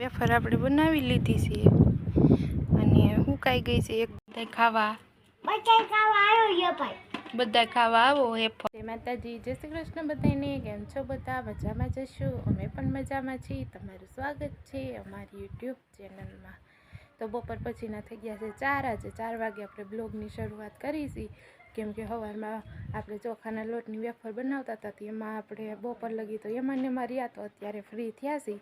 Wafer આપણે બનાવી લીધી છે અને હુકાઈ ગઈ છે એક બધા ખાવા. બચાઈ ખાવા આવ્યો ભાઈ. બધા ખાવા આવો હે જય માતાજી જય શ્રી કૃષ્ણ બધાને કેમ છો બધા? મજામાં જશું અમે પણ મજામાં છીએ. તમારું સ્વાગત છે અમારી યુટ્યુબ ચેનલમાં. તો બપોર પછીના થઈ ગયા છે ચાર. આજે ચાર વાગે આપણે બ્લોગની શરૂઆત કરી છીએ કેમ સવારમાં આપણે ચોખાના લોટની વેફર બનાવતા હતા, તો એમાં આપણે બપોર લગી તો એમાં ને રહ્યા તો અત્યારે ફ્રી થયા છીએ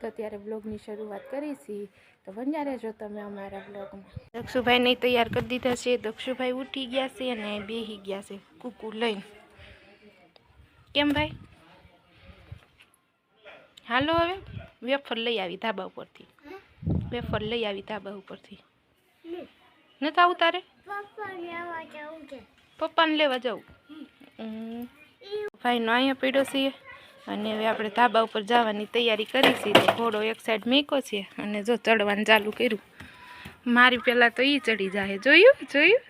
તો અત્યારે બ્લોગની શરૂઆત કરી છીએ તો બન્યા રહેજો તમે અમારા બ્લોગમાં. દક્ષુભાઈને તૈયાર કરી દીધા છે. દક્ષુભાઈ ઉઠી ગયા છે અને બેહી ગયા છે કુકુ લઈને. કેમ ભાઈ? હાલો હવે, વેફર લઈ આવી ધાબા ઉપરથી. વેફર લઈ આવી ધાબા ઉપરથી. નથી આવું તારે? પપ્પાને લેવા જવું. ભાઈનો અહીંયા પીડો છીએ. અને હવે આપણે ધાબા ઉપર જવાની તૈયારી કરી છે. તો ઘોડો એક સાઈડ મેકો છે અને જો ચડવાનું ચાલુ કર્યું. મારી પહેલાં તો એ ચડી જાય જોયું? જોયું?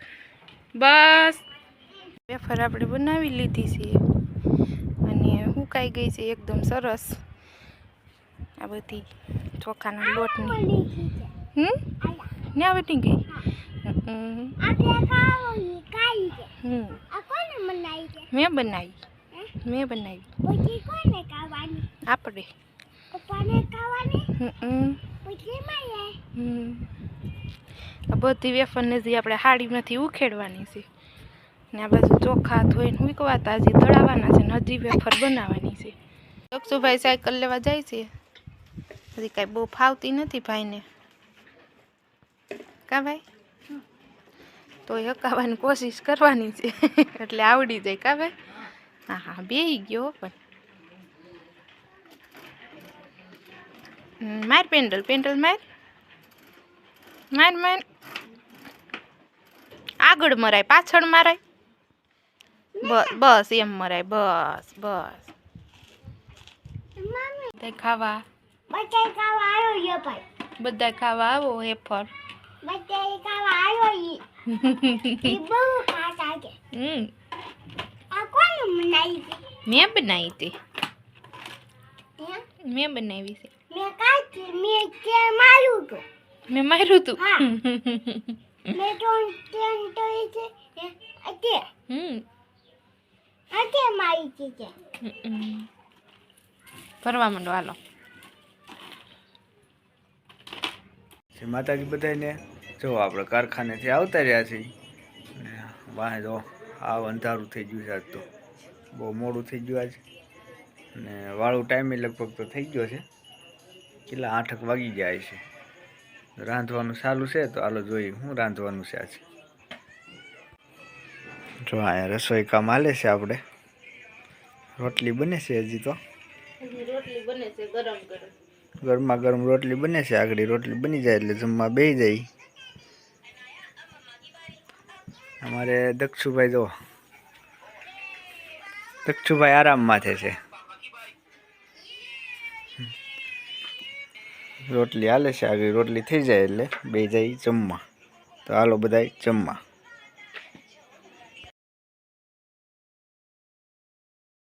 બસ. વેફર આપણે બનાવી લીધી છે અને હુકાઈ ગઈ છે, એકદમ સરસ. આ બધી ચોખાના લોટની. હમ? ન્યા વટી ગઈ? હમ. આપણે ખાવો ઈ કાઈ છે. હમ. આ કોને મનાઈ છે? મેં બનાવી. મેં બનાવી. આપણે. બધી વેફરને જે આપણે હાડીમાંથી ઉખેડવાની છે. ને આ બાજુ ચોખા ધોઈને મૂકવાતા હજી તળાવવાના છે ને હજી વેફર બનાવવાની છે. દક્ષુભાઈ સાયકલ લેવા જાય છે? હજી કાંઈ બહુ ફાવતી નથી ભાઈને. કા ભાઈ? તો એ હકાવવાની કોશિશ કરવાની છે. એટલે આવડી જાય કા ભાઈ? હા હા બે ગયો પણ. માર પેન્ડલ પેન્ડલ માર. માર માર. આગળ મરાય પાછળ મારાય. બસ બસ એમ મરાય બસ બસ. ખાવા બચાઈ ખાવા આવ્યો છે ભાઈ બધા ખાવા આવો એ હેફર બચાઈ ખાવા આવ્યો ઈ. બહુ ખાસ છે હમ. આ કોને બનાવી છે? મેં બનાવી હતી? મેં બનાવી છે. મેં કાઢી મેં તે માર્યું તો. મેં માર્યું તું. મેં તો તેમ તો એ છે અતે હમ. અતે મારી છે ફરવા માંડો હાલો. શ્રી માતાજી બધાને જો, આપણે કારખાનેથી આવતા રહ્યા છીએ. વાહે જો આ અંધારું થઈ ગયું છે આજ તો. બહુ મોડું થઈ ગયું આજ. અને વાળું ટાઈમે લગભગ તો થઈ ગયો છે. કેટલા? આઠક વાગી ગયા છે રાંધવાનું ચાલુ છે, તો હાલો જોઈએ હું રાંધવાનું છે આજે. જો, અહીંયા રસોઈ કામ હાલે છે આપણે. રોટલી બને છે હજી તો? રોટલી બને છે ગરમ ગરમ. ગરમા ગરમ રોટલી બને છે, આગળ રોટલી બની જાય એટલે જમવા બે જાય. અમારે દક્ષુભાઈ જો, દક્ષુભાઈ આરામ માથે છે. રોટલી હાલે છે, આગળ રોટલી થઈ જાય એટલે બે જાય જમવા. તો હાલો બધાય જમવા.